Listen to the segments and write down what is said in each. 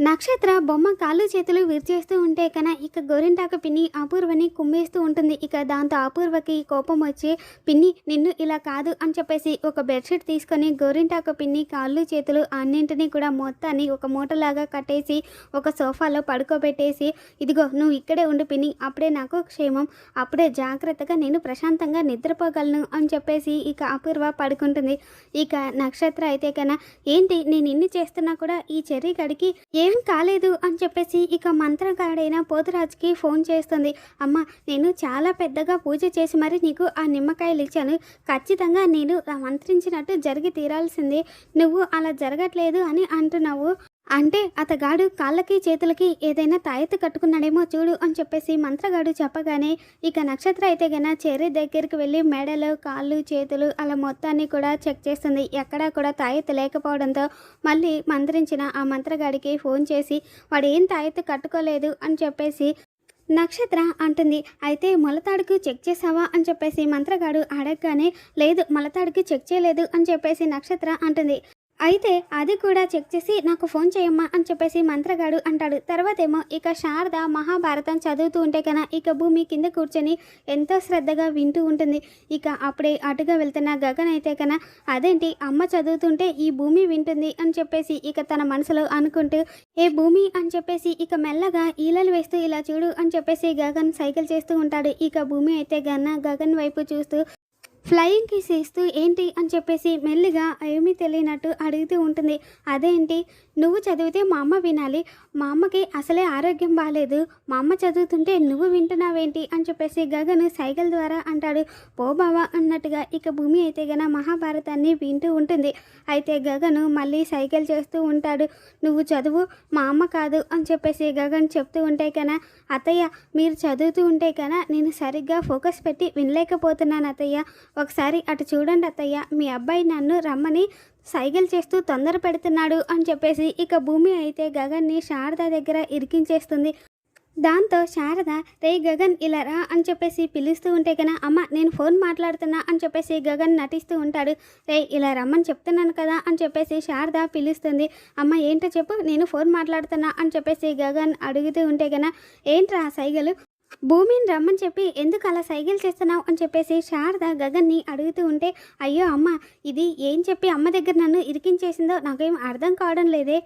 నక్షత్ర బొమ్మ కాళ్ళు చేతులు విరిచేస్తూ ఉంటే కన ఇక గోరింటాకు పిన్ని అపూర్వని కుమ్మేస్తూ ఉంటుంది. ఇక దాంతో అపూర్వకి కోపం వచ్చి పిన్ని నిన్ను ఇలా కాదు అని చెప్పేసి ఒక బెడ్షీట్ తీసుకొని గోరింటాకు పిన్ని కాళ్ళు చేతులు అన్నింటినీ కూడా మొత్తాన్ని ఒక మూటలాగా కట్టేసి ఒక సోఫాలో పడుకోబెట్టేసి ఇదిగో నువ్వు ఇక్కడే ఉండి పిన్ని అప్పుడే నాకు క్షేమం అప్పుడే జాగ్రత్తగా నేను ప్రశాంతంగా నిద్రపోగలను అని చెప్పేసి ఇక అపూర్వ పడుకుంటుంది. ఇక నక్షత్ర అయితే కన ఏంటి నేను ఇన్ని చేస్తున్నా కూడా ఈ చెర్రీ గడికి ఏం కాలేదు అని చెప్పేసి ఇక మంత్రగాడైన పోతురాజుకి ఫోన్ చేస్తుంది. అమ్మ నేను చాలా పెద్దగా పూజ చేసి మరి నీకు ఆ నిమ్మకాయలు ఇచ్చాను. ఖచ్చితంగా నేను మంత్రించినట్టు జరిగి తీరాల్సిందే. నువ్వు అలా జరగట్లేదు అని అంటున్నావు. అంటే అతగాడు కాళ్ళకి చేతులకి ఏదైనా తాయెత్తు కట్టుకున్నాడేమో చూడు అని చెప్పేసి మంత్రగాడు చెప్పగానే ఇక నక్షత్ర అయితే గన చెర్రి దగ్గరికి వెళ్ళి మెడలు కాళ్ళు చేతులు అలా మొత్తాన్ని కూడా చెక్ చేస్తుంది. ఎక్కడా కూడా తాయెత్తు లేకపోవడంతో మళ్ళీ మంత్రించిన ఆ మంత్రగాడికి ఫోన్ చేసి వాడు ఏం తాయెత్తు కట్టుకోలేదు అని చెప్పేసి నక్షత్ర అంటుంది. అయితే మొలతాడుకు చెక్ చేసావా అని చెప్పేసి మంత్రగాడు అడగగానే లేదు మొలతాడుకు చెక్ చేయలేదు అని చెప్పేసి నక్షత్ర అంటుంది. అయితే అది కూడా చెక్ చేసి నాకు ఫోన్ చేయమ్మా అని చెప్పేసి మంత్రగాడు అంటాడు. తర్వాత ఏమో ఇక శారద మహాభారతం చదువుతూ ఉంటే కన్నా ఇక భూమి కింద కూర్చొని ఎంతో శ్రద్ధగా వింటూ ఉంటుంది. ఇక అప్పుడే అటుగా వెళ్తున్న గగన్ అయితే కన్నా అదేంటి అమ్మ చదువుతుంటే ఈ భూమి వింటుంది అని చెప్పేసి ఇక తన మనసులో అనుకుంటూ ఏ భూమి అని చెప్పేసి ఇక మెల్లగా ఈలలు వేస్తూ ఇలా చూడు అని చెప్పేసి గగన్ సైకిల్ చేస్తూ ఉంటాడు. ఇక భూమి అయితే గన్న గగన్ వైపు చూస్తూ ఫ్లయింగ్ కిస్ ఇస్తూ ఏంటి అని చెప్పేసి మెల్లిగా ఏమీ తెలియనట్టు అడుగుతూ ఉంటుంది. అదేంటి? నువ్వు చదివితే మా అమ్మ వినాలి. మా అమ్మకి అసలే ఆరోగ్యం బాగాలేదు మా అమ్మ చదువుతుంటే నువ్వు వింటున్నావేంటి? అని చెప్పేసి గగన్ సైకిల్ ద్వారా అంటాడు. పో బావా అన్నట్టుగా ఇక భూమి అయితే గన మహాభారతాన్ని వింటూ ఉంటుంది. అయితే గగన్ మళ్ళీ సైకిల్ చేస్తూ ఉంటాడు. నువ్వు చదువు మా అమ్మ కాదు అని చెప్పేసి గగన్ చెప్తూ ఉంటే కన అత్తయ్య మీరు చదువుతూ ఉంటే కన నేను సరిగ్గా ఫోకస్ పెట్టి వినలేకపోతున్నాను అత్తయ్య. ఒకసారి అటు చూడండి అత్తయ్య మీ అబ్బాయి నన్ను రమ్మని సైకిల్ చేస్తూ తొందర పెడుతున్నాడు అని చెప్పేసి ఇక భూమి అయితే గగన్ని శారద దగ్గర ఇరికించేస్తుంది. దాంతో శారద రే గగన్ ఇలా రా అని చెప్పేసి పిలుస్తూ ఉంటే కన్నా అమ్మ నేను ఫోన్ మాట్లాడుతున్నా అని చెప్పేసి గగన్ నటిస్తూ ఉంటాడు. రే ఇలా రమ్మని చెప్తున్నాను కదా అని చెప్పేసి శారద పిలుస్తుంది. అమ్మ ఏంటో చెప్పు నేను ఫోన్ మాట్లాడుతున్నా అని చెప్పేసి గగన్ అడుగుతూ ఉంటే కన్నా ఏంట్రా సైగలు? భూమిని రమ్మని చెప్పి ఎందుకు అలా సైకిల్ చేస్తున్నావు అని చెప్పేసి శారద గగన్ని అడుగుతూ ఉంటే అయ్యో అమ్మ ఇది ఏం చెప్పి అమ్మ దగ్గర నన్ను ఇరికించేసిందో నాకేం అర్థం కావడం లేదే.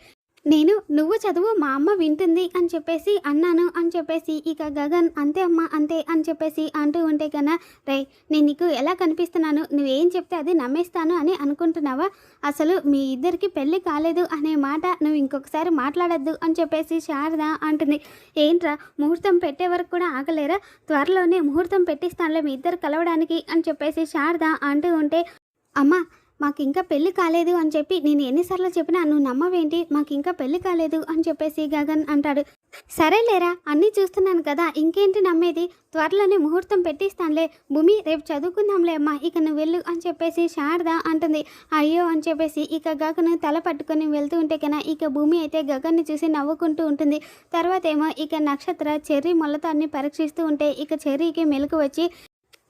నేను నువ్వు చదువు మా అమ్మ వింటుంది అని చెప్పేసి అన్నాను అని చెప్పేసి ఇక గగన్ అంతే అమ్మ అంతే అని చెప్పేసి అంటూ ఉంటే కన్నా రే నేను నీకు ఎలా కనిపిస్తున్నాను? నువ్వేం చెప్తే అది నమ్మేస్తాను అని అనుకుంటున్నావా? అసలు మీ ఇద్దరికి పెళ్ళి కాలేదు అనే మాట నువ్వు ఇంకొకసారి మాట్లాడద్దు అని చెప్పేసి శారద అంటుంది. ఏంట్రా ముహూర్తం పెట్టే వరకు కూడా ఆగలేరా? త్వరలోనే ముహూర్తం పెట్టిస్తానులే మీ ఇద్దరు కలవడానికి అని చెప్పేసి శారద అంటూ ఉంటే అమ్మ మాకు ఇంకా పెళ్ళి కాలేదు అని చెప్పి నేను ఎన్నిసార్లు చెప్పినా నువ్వు నమ్మవేంటి? మాకు ఇంకా పెళ్ళి కాలేదు అని చెప్పేసి గగన్ అంటాడు. సరేలేరా అన్నీ చూస్తున్నాను కదా ఇంకేంటి నమ్మేది? త్వరలోనే ముహూర్తం పెట్టిస్తానులే. భూమి రేపు చదువుకుందాంలే అమ్మా ఇక నువ్వు వెళ్ళు అని చెప్పేసి శారద అంటుంది. అయ్యో అని చెప్పేసి ఇక గగన్ తల పట్టుకొని వెళ్తూ ఉంటే కన్నా ఇక భూమి అయితే గగన్ని చూసి నవ్వుకుంటూ ఉంటుంది. తర్వాత ఏమో ఇక నక్షత్ర చెర్రీ మొలతాన్ని పరీక్షిస్తూ ఉంటే ఇక చెర్రీకి మెలకు వచ్చి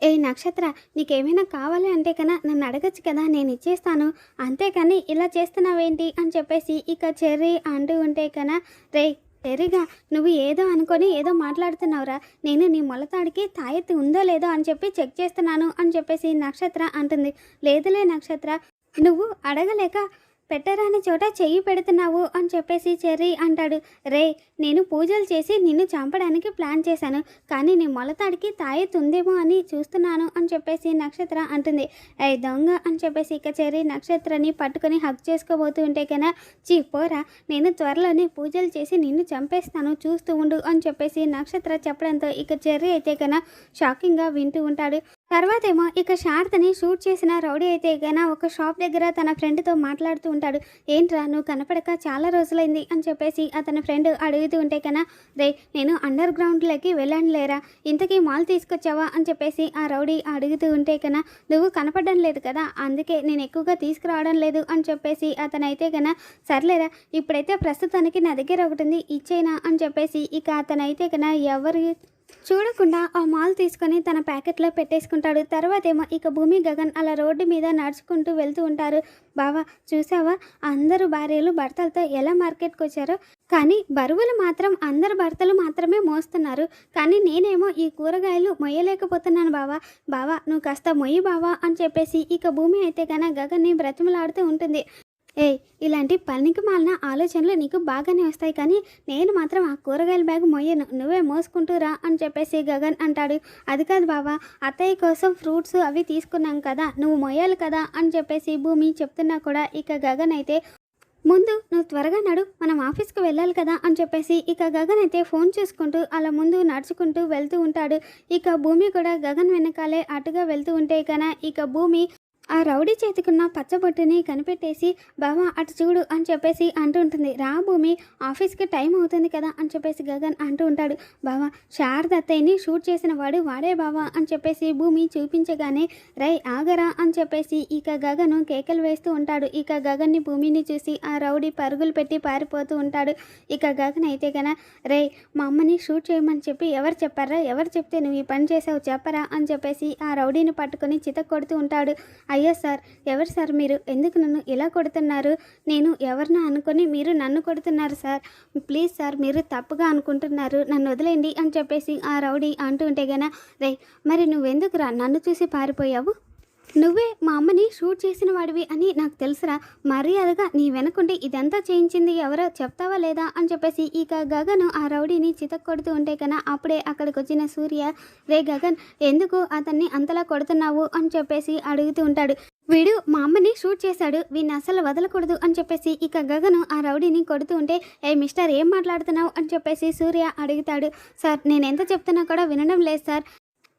ఏ నక్షత్ర నీకేమైనా కావాలి అంటే కన్నా నన్ను అడగచ్చు కదా నేను ఇచ్చేస్తాను. అంతేకాని ఇలా చేస్తున్నావేంటి అని చెప్పేసి ఇక చెర్రీ అంటూ ఉంటే కన్నా రే చెర్రీగా నువ్వు ఏదో అనుకొని ఏదో మాట్లాడుతున్నావురా. నేను నీ మొలతాడికి తాయెత్తి ఉందో లేదో అని చెప్పి చెక్ చేస్తున్నాను అని చెప్పేసి నక్షత్ర అంటుంది. లేదులే నక్షత్ర నువ్వు అడగలేక పెట్టరాని చోట చెయ్యి పెడుతున్నావు అని చెప్పేసి చెర్రీ అంటాడు. రే నేను పూజలు చేసి నిన్ను చంపడానికి ప్లాన్ చేశాను. కానీ నీ మొలతాడికి తాయెత్తుందేమో అని చూస్తున్నాను అని చెప్పేసి నక్షత్ర అంటుంది. ఏ దొంగ అని చెప్పేసి ఇక చెర్రీ నక్షత్రని పట్టుకొని హక్ చేసుకోబోతూ ఉంటే కన్నా చీ పోరా నేను త్వరలోనే పూజలు చేసి నిన్ను చంపేస్తాను చూస్తూ ఉండు అని చెప్పేసి నక్షత్ర చెప్పడంతో ఇక చెర్రీ అయితే కన్నా షాకింగ్గా వింటూ ఉంటాడు. తర్వాత ఏమో ఇక శారదని షూట్ చేసిన రౌడీ అయితే గన ఒక షాప్ దగ్గర తన ఫ్రెండ్తో మాట్లాడుతూ ఉంటాడు. ఏంట్రా నువ్వు కనపడక చాలా రోజులైంది అని చెప్పేసి అతని ఫ్రెండ్ అడుగుతూ ఉంటే కన్నా రే నేను అండర్ గ్రౌండ్లోకి వెళ్ళాను లేరా? ఇంతకీ మాల్ తీసుకొచ్చావా? అని చెప్పేసి ఆ రౌడీ అడుగుతూ ఉంటే కన్నా నువ్వు కనపడడం లేదు కదా అందుకే నేను ఎక్కువగా తీసుకురావడం లేదు అని చెప్పేసి అతనైతే కన్నా సర్లేరా ఇప్పుడైతే ప్రస్తుతానికి నా దగ్గర ఒకటి ఉంది ఇచ్చేనా అని చెప్పేసి ఇక అతనైతే కన్నా ఎవరి చూడకుండా ఆ మాల్ తీసుకొని తన ప్యాకెట్లో పెట్టేసుకుంటాడు. తర్వాత ఏమో ఇక భూమి గగన్ అలా రోడ్డు మీద నడుచుకుంటూ వెళ్తూ ఉంటారు. బావా చూసావా? అందరూ భార్యలు భర్తలతో ఎలా మార్కెట్కి వచ్చారో? కానీ బరువులు మాత్రం అందరు భర్తలు మాత్రమే మోస్తున్నారు. కానీ నేనేమో ఈ కూరగాయలు మొయ్యలేకపోతున్నాను బావా. బావా నువ్వు కాస్త మొయ్యి బావా అని చెప్పేసి ఇక భూమి అయితే కన గగన్ని బ్రతిమలాడుతూ ఉంటుంది. ఏ ఇలాంటి పనికి మాలిన ఆలోచనలు నీకు బాగానే వస్తాయి కానీ నేను మాత్రం ఆ కూరగాయల బ్యాగ్ మొయ్యను నువ్వే మోసుకుంటురా అని చెప్పేసి గగన్ అంటాడు. అది కాదు బావా అత్తయ్య కోసం ఫ్రూట్స్ అవి తీసుకున్నాం కదా నువ్వు మొయ్యాలి కదా అని చెప్పేసి భూమి చెప్తున్నా కూడా ఇక గగన్ అయితే ముందు నువ్వు త్వరగా నడు మనం ఆఫీస్కి వెళ్ళాలి కదా అని చెప్పేసి ఇక గగన్ అయితే ఫోన్ చూసుకుంటూ అలా ముందు నడుచుకుంటూ వెళ్తూ ఉంటాడు. ఇక భూమి కూడా గగన్ వెనకాలే అటుగా వెళ్తూ ఉంటే కన ఇక భూమి ఆ రౌడీ చేతికున్న పచ్చబొట్టుని కనిపెట్టేసి బావా అటు చూడు అని చెప్పేసి అంటూ ఉంటుంది. రా భూమి ఆఫీస్కి టైం అవుతుంది కదా అని చెప్పేసి గగన్ అంటూ ఉంటాడు. బావా శారద అత్తయ్యని షూట్ చేసిన వాడు వాడే బావా అని చెప్పేసి భూమి చూపించగానే రై ఆగరా అని చెప్పేసి ఇక గగను కేకలు వేస్తూ ఉంటాడు. ఇక గగన్ని భూమిని చూసి ఆ రౌడీ పరుగులు పెట్టి పారిపోతూ ఉంటాడు. ఇక గగన్ అయితే కన రే మా అమ్మని షూట్ చేయమని చెప్పి ఎవరు చెప్పారా? ఎవరు చెప్తే నువ్వు ఈ పని చేసావు చెప్పరా? అని చెప్పేసి ఆ రౌడీని పట్టుకొని చితకొడుతూ ఉంటాడు. అయ్యో సార్ ఎవరు సార్ మీరు? ఎందుకు నన్ను ఇలా కొడుతున్నారు? నేను ఎవరిన అనుకొని మీరు నన్ను కొడుతున్నారు సార్. ప్లీజ్ సార్ మీరు తప్పుగా అనుకుంటున్నారు. నన్ను వదిలేండి అని చెప్పేసి ఆ రౌడీ అంటూ ఉంటే గనా రే మరి నువ్వెందుకురా? నన్ను చూసి పారిపోయావు? నువ్వే మా అమ్మని షూట్ చేసిన వాడివి అని నాకు తెలుసురా. మర్యాదగా నీ వెనకుంటే ఇదంతా చేయించింది ఎవరో చెప్తావా లేదా అని చెప్పేసి ఇక గగన్ ఆ రౌడీని చితక్ కొడుతూ ఉంటే కన్నా అప్పుడే అక్కడికి వచ్చిన సూర్య రే గగన్ ఎందుకు అతన్ని అంతలా కొడుతున్నావు? అని చెప్పేసి అడుగుతూ ఉంటాడు. వీడు మా అమ్మని షూట్ చేశాడు వీడిని అసలు వదలకూడదు అని చెప్పేసి ఇక గగను ఆ రౌడీని కొడుతూ ఉంటే ఏ మిస్టర్ ఏం మాట్లాడుతున్నావు? అని చెప్పేసి సూర్య అడుగుతాడు. సార్ నేను ఎంత చెప్తున్నా కూడా వినడం లేదు సార్.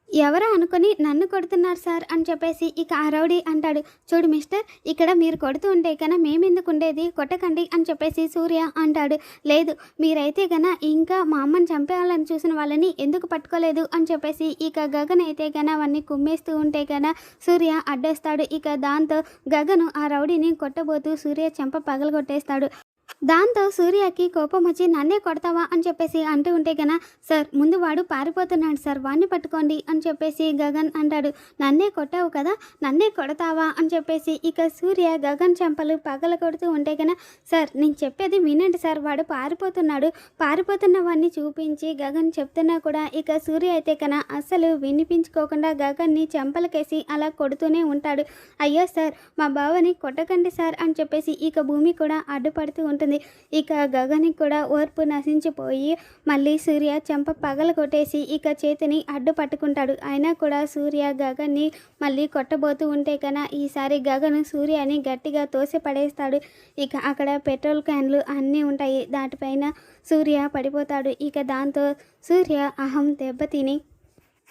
ఎవరో అనుకొని నన్ను కొడుతున్నారు సార్ అని చెప్పేసి ఇక ఆ రౌడీ అంటాడు. చూడు మిస్టర్ ఇక్కడ మీరు కొడుతూ ఉంటే కన్నా మేమెందుకు ఉండేది? కొట్టకండి అని చెప్పేసి సూర్య అంటాడు. లేదు మీరైతే గన ఇంకా మా అమ్మని చంపేయాలని చూసిన వాళ్ళని ఎందుకు పట్టుకోలేదు? అని చెప్పేసి ఇక గగన్ అయితే గన అవన్నీ కుమ్మేస్తూ ఉంటే కన సూర్య అడ్డేస్తాడు. ఇక దాంతో గగను ఆ రౌడీని కొట్టబోతూ సూర్య చెంప పగలగొట్టేస్తాడు. దాంతో సూర్యకి కోపం వచ్చి నన్నే కొడతావా? అని చెప్పేసి అంటూ ఉంటే గన సార్ ముందు వాడు పారిపోతున్నాడు సార్ వాడిని పట్టుకోండి అని చెప్పేసి గగన్ అంటాడు. నన్నే కొట్టావు కదా నన్నే కొడతావా? అని చెప్పేసి ఇక సూర్య గగన్ చెంపలు పగల కొడుతూ ఉంటే గన సార్ నేను చెప్పేది వినండి సార్ వాడు పారిపోతున్నాడు పారిపోతున్న వాడిని చూపించి గగన్ చెప్తున్నా కూడా ఇక సూర్య అయితే కన అస్సలు వినిపించుకోకుండా గగన్ని చెంపలకేసి అలా కొడుతూనే ఉంటాడు. అయ్యో సార్ మా బావని కొట్టకండి సార్ అని చెప్పేసి ఇక భూమి కూడా అడ్డుపడుతూ ఉంటుంది. ఇక గగని కూడా ఓర్పు నశించిపోయి మళ్ళీ సూర్య చెంప పగల కొట్టేసి ఇక చేతిని అడ్డు పట్టుకుంటాడు. అయినా కూడా సూర్య గగన్ని మళ్ళీ కొట్టబోతూ ఉంటే కన్నా ఈసారి గగను సూర్యని గట్టిగా తోసి పడేస్తాడు. ఇక అక్కడ పెట్రోల్ క్యాన్లు అన్నీ ఉంటాయి. దాటిపైన సూర్య పడిపోతాడు. ఇక దాంతో సూర్య అహం దెబ్బతిని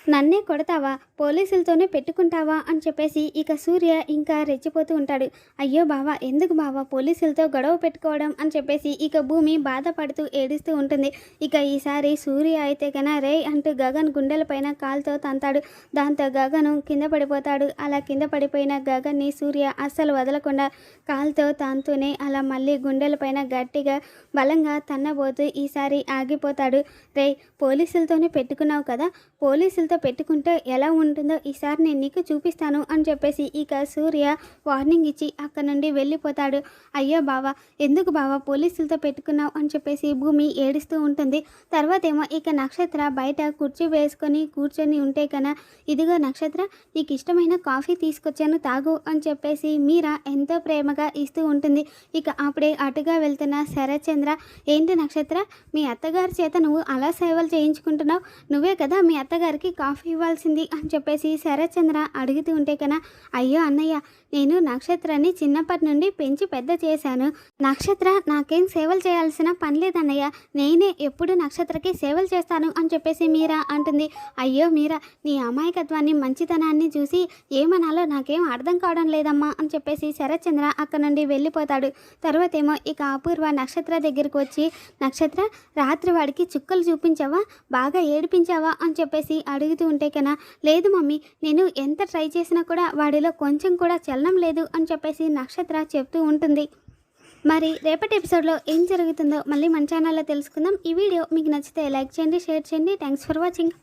నన్నే కొడతావా? పోలీసులతోనే పెట్టుకుంటావా? అని చెప్పేసి ఇక సూర్య ఇంకా రెచ్చిపోతూ ఉంటాడు. అయ్యో బావా ఎందుకు బావా? పోలీసులతో గొడవ పెట్టుకోవడం అని చెప్పేసి ఇక భూమి బాధపడుతూ ఏడుస్తూ ఉంటుంది. ఇక ఈసారి సూర్య అయితే కన రే అంటూ గగన్ గుండెలపైన కాలుతో తంతాడు. దాంతో గగను కింద పడిపోతాడు. అలా కింద పడిపోయిన గగన్ని సూర్య అస్సలు వదలకుండా కాలుతో తాంతూనే అలా మళ్ళీ గుండెలపైన గట్టిగా బలంగా తన్నబోతూ ఈసారి ఆగిపోతాడు. రే పోలీసులతోనే పెట్టుకున్నావు కదా? పోలీసులతో పెట్టుకుంటే ఎలా ఉంటుందో ఈసారి నేను నీకు చూపిస్తాను అని చెప్పేసి ఇక సూర్య వార్నింగ్ ఇచ్చి అక్కడ నుండి వెళ్ళిపోతాడు. అయ్యో బావా ఎందుకు బావా పోలీసులతో పెట్టుకున్నావు అని చెప్పేసి భూమి ఏడుస్తూ ఉంటుంది. తర్వాత ఏమో ఇక నక్షత్ర బయట కుర్చీ వేసుకొని కూర్చొని ఉంటే కన్నా ఇదిగో నక్షత్ర నీకు ఇష్టమైన కాఫీ తీసుకొచ్చాను తాగు అని చెప్పేసి మీరా ఎంతో ప్రేమగా ఇస్తూ ఉంటుంది. ఇక అప్పుడే అటుగా వెళ్తున్న శరత్చంద్ర ఏంటి నక్షత్ర మీ అత్తగారి చేత నువ్వు అలా సేవలు చేయించుకుంటున్నావు? నువ్వే కదా మీ అత్తగారికి కాఫీ ఇవ్వాల్సింది అని చెప్పేసి శరత్చంద్ర అడుగుతూ ఉంటే కన్నా అయ్యో అన్నయ్య నేను నక్షత్రాన్ని చిన్నప్పటి నుండి పెంచి పెద్ద చేశాను. నక్షత్ర నాకేం సేవలు చేయాల్సిన పని లేదన్నయ్య. నేనే ఎప్పుడు నక్షత్రకి సేవలు చేస్తాను అని చెప్పేసి మీరా అంటుంది. అయ్యో మీరా నీ అమాయకత్వాన్ని మంచితనాన్ని చూసి ఏమనాలో నాకేం అర్థం కావడం లేదమ్మా అని చెప్పేసి శరత్చంద్ర అక్కడ నుండి వెళ్ళిపోతాడు. తర్వాత ఏమో ఇక అపూర్వ నక్షత్ర దగ్గరికి వచ్చి నక్షత్ర రాత్రి వాడికి చుక్కలు చూపించావా? బాగా ఏడిపించావా? అని చెప్పేసి అడుగుతూ ఉంటే కన్నా లేదు మమ్మీ నేను ఎంత ట్రై చేసినా కూడా వాడిలో కొంచెం కూడా చలనం లేదు అని చెప్పేసి నక్షత్ర చెప్తూ ఉంటుంది. మరి రేపటి ఎపిసోడ్లో ఏం జరుగుతుందో మళ్ళీ మన ఛానల్లో తెలుసుకుందాం. ఈ వీడియో మీకు నచ్చితే లైక్ చేయండి షేర్ చేయండి. Thanks for watching